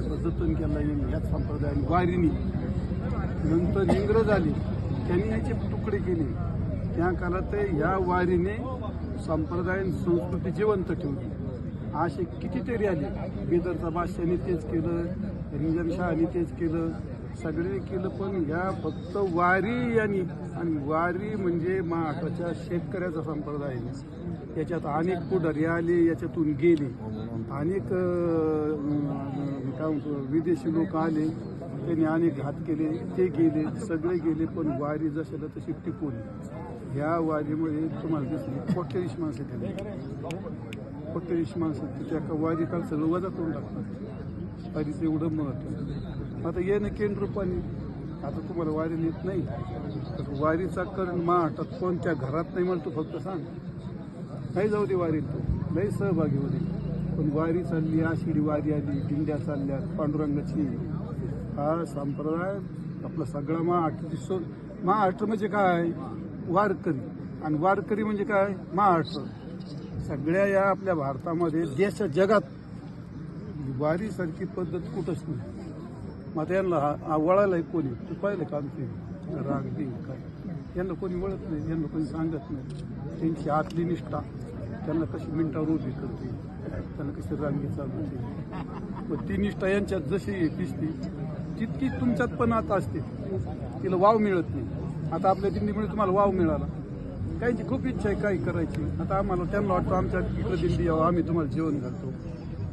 महाराष्ट्र जतन केला यांनी याच संप्रदायाने वारीनी नंतर इंग्रज आले. त्यांनी याचे तुकडे केले. त्या काळात या वारीने संप्रदाय आणि संस्कृती जिवंत ठेवली. असे कितीतरी आले. बिदरचा बादशाने तेच केलं. रिंगणशहाने तेच केलं. सगळे केलं पण या फक्त वारी यांनी आणि वारी म्हणजे महाराष्ट्राच्या शेतकऱ्याचा संप्रदाय याच्यात अनेक पुढारी आले याच्यातून गेले. अनेक काय म्हणतो विदेशी लोक आले त्यांनी अनेक घात केले ते गेले सगळे गेले पण वारी जशाला तशी टिकवली ह्या वारीमुळे तुम्हाला दिसली कोट्यावीस माणसं गेली. कोट्यावीस माणसं त्या एका वारी काल सगळं वजा करून टाकतात. वारीचं एवढं महत्त्व आता येणं केंद्र पाणी आता तुम्हाला वारी नेत नाही. तर वारीचा करण महाराष्ट्रात कोणत्या घरात नाही म्हणतो फक्त सांग. नाही जाऊ दे वारीत तू. लई सहभागी होते पण वारी चालली आषाढी वारी आली दिंड्या चालल्या पांडुरंगाची. हा संप्रदाय आपला सगळा महाराष्ट्र दिसतो महाराष्ट्र म्हणजे काय? वारकरी. आणि वारकरी म्हणजे काय? महाराष्ट्र. सगळ्या या आपल्या भारतामध्ये देश जगात वारीसारखी पद्धत कुठंच नाही. मग यांना हा- कोणी? तू पाहिलं काम आमची? राग देईल काय? यांना कोणी वळत नाही यांना कोणी सांगत नाही. त्यांची आतली निष्ठा त्यांना कशी मिनटावर उभी करते? त्यांना कशी रांगी चालवते मग ती निष्ठा यांच्यात जशी दिसते तितकी तुमच्यात पण आता असते. तिला वाव मिळत नाही. आता आपल्या दिंडीमुळे तुम्हाला वाव मिळाला. काहींची खूप इच्छा आहे काही करायची. आता आम्हाला त्यांना वाटतं आमच्या इकडं दिंडी यावं आम्ही तुम्हाला जेवण घालतो.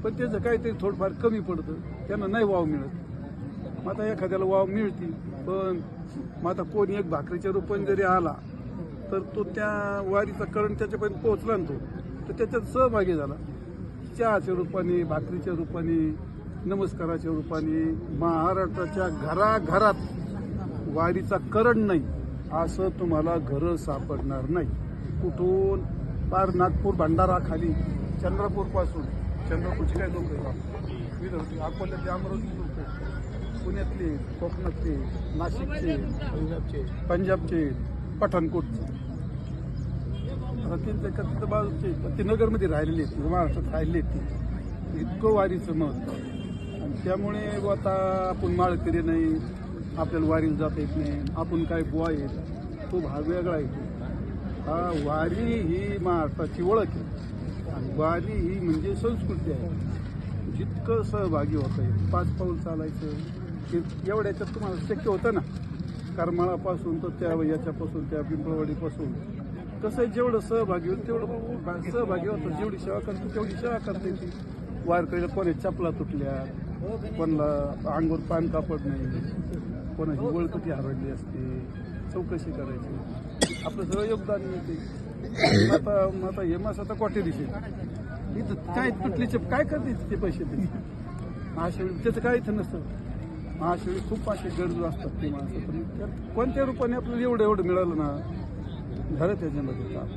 पण त्याचं काहीतरी थोडंफार कमी पडतं. त्यांना नाही वाव मिळत. मग आता एखाद्याला वाव मिळते पण मग आता कोणी एक भाकरीच्या रूपाने जरी आला तर तो त्या वारीचा करंट त्याच्यापर्यंत पोहोचला ना तो. तर त्याच्यात सहभागी झाला. चहाच्या रूपाने भाकरीच्या रूपाने नमस्काराच्या रूपाने महाराष्ट्राच्या घराघरात वारीचा करण नाही असं तुम्हाला घरं सापडणार नाही. कुठून? पार नागपूर भंडारा खाली चंद्रपूरची काय लोक आहेत? अकोल्याचे अमरावती लोक पुण्यातले कोकणातले नाशिकचे पंजाबचे पंजाबचे पठाणकोटचे आता त्यांचं का तिथं बाजूचे नगरमध्ये राहिलेले आहेत महाराष्ट्रात राहिले आहेत इतकं वारीचं महत्त्व आणि त्यामुळे बुवा आता आपण माळकरी नाही आपल्याला वारीला जाता येत नाही आपण काय बुवा येत तो भाग वेगळा येतो हा वारी ही महाराष्ट्राची ओळख आहे. आणि वारी ही म्हणजे संस्कृती आहे. जितकं सहभागी होतं आहे पाच पाऊल चालायचं एवढ्याच्यात तुम्हाला शक्य होतं ना? करमाळापासून तर त्या याच्यापासून त्या पिंपळवाडीपासून. कसं आहे, जेवढं सहभागी होईल तेवढं सहभागी होतं. जेवढी सेवा करतो तेवढी सेवा करता येते वारकरीला कोणी चपला तुटल्या कोणाला अंगोर पान कापड नाही कोणाची वळकटी हरडली असते. चौकशी करायची. आपलं सगळं योगदान मिळते आता आता हे मास आता कोटे इथं काय तुटलीचे काय करते ते पैसे ते? महाशिवळी त्याचं काय इथं नसतं. महाशिवळी खूप असे गरजू असतात ते माणसं. पण त्यात कोणत्या रूपाने आपल्याला एवढं एवढं मिळालं ना? झालं त्याच्यामध्ये काम.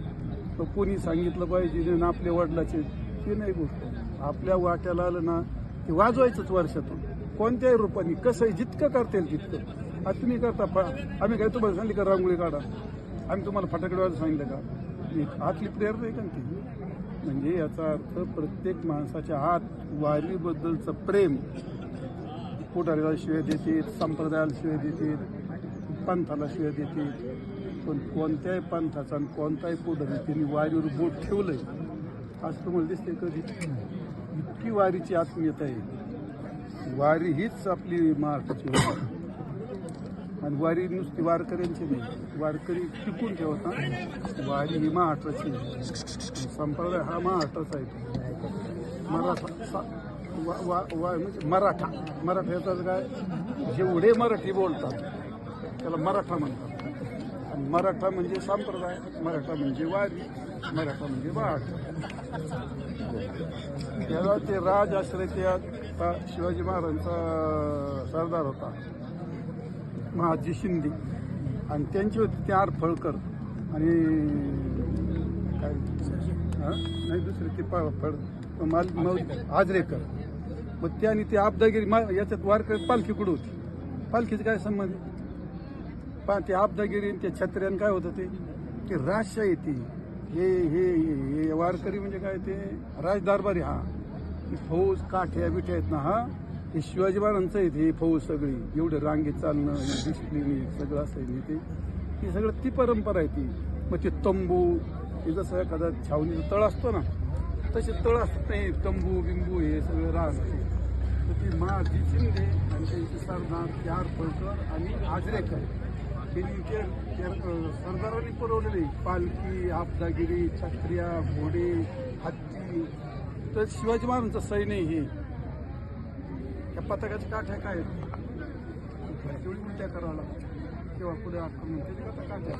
तर कोणी सांगितलं पाहिजे ना आपल्या वडिलाचे ते नाही गोष्ट. आपल्या वाट्याला आलं ना ते वाजवायचंच वर्षातून. कोणत्याही रूपाने कसंही जितकं करता येईल तितकं. आता तुम्ही करता फा आम्ही काय तुम्हाला सांगितलं का रांगोळी काढा? आम्ही तुम्हाला फटाकडे सांगितलं का? आतली प्रेरणा आहे का ती? म्हणजे याचा अर्थ प्रत्येक माणसाच्या हात वारीबद्दलचं प्रेम. पुढाऱ्याला शिवाय देतील संप्रदायाला शिवाय देतील पंथाला शिवाय देतील. पण कोणत्याही पंथाचा आणि कोणताही पुढारी त्यांनी वारीवर बोट ठेवलंय. असं तुम्हाला दिसते कधी? इतकी वारीची आत्मीयता आहे. वारी हीच आपली महाराष्ट्राची आहे. आणि वारी नुसती वारकऱ्यांची नाही वारकरी टिकून ठेवता वारी ही महाराष्ट्राची संप्रदाय हा महाराष्ट्राचा आहे. मराठा सा- वा, वा, वा, म्हणजे मराठा. मराठ्याचा काय? जेवढे मराठी बोलतात त्याला मराठा म्हणतात. मराठा म्हणजे संप्रदाय मराठा म्हणजे वारी मराठा म्हणजे महाराष्ट्र त्याला ते राज आश्रय त्या शिवाजी महाराजांचा सरदार होता महाजी शिंदे. आणि त्यांचे होते ते आर फळकर आणि काय? नाही दुसरे ते पा- फळ माल आजरेकर. मग त्याने ते आपदागिरी मा याच्यात वारकर पालखी होती. पालखीचं काय संबंध? पा ते आपदागिरी आणि त्या छत्र्यान काय होतं ते? ते राजशाही ती. हे हे हे- वारकरी म्हणजे काय ते? राजदारबारी हा. फौज काठ्या बिठ्या आहेत ना हा? हे शिवाजी महाराजांचं आहेत हे फौज सगळी. एवढं रांगेत चालणं डिसिप्लिन सगळं असं ते. ही सगळं ती परंपरा आहे ती. मग ते तंबू हे जसं एखादा छावणीचा तळ असतो ना तसे तळ असतात नाही तंबू बिंबू हे सगळं राग तर ती महाजी शिंदे आणि त्यांचे सरदार चार फळकर आणि आजरेकर. सरदारांनी पुरवलेली पालखी आपदागिरी छत्र्या घोडे हत्ती. तर शिवाजी महाराजांचं सैन्य आहे हे. त्या पताकाच्या काठ्या काय आहेत? तेवढी उलट्या करायला तेव्हा पुढे आक्रमण त्याची कथा काठ्या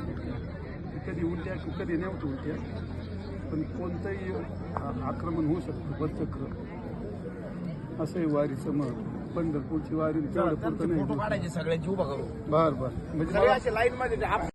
कधी उलट्या कधी नाही होत उलट्या. पण कोणतंही आक्रमण होऊ शकतं बदचक्र असं वारीचं महत्त्व पंढरपूरची वारी तेवढं पुरतं फोटो नाही काढायचे सगळ्यांची उभा करू बर बर. म्हणजे सगळे मला- असे लाईन मध्ये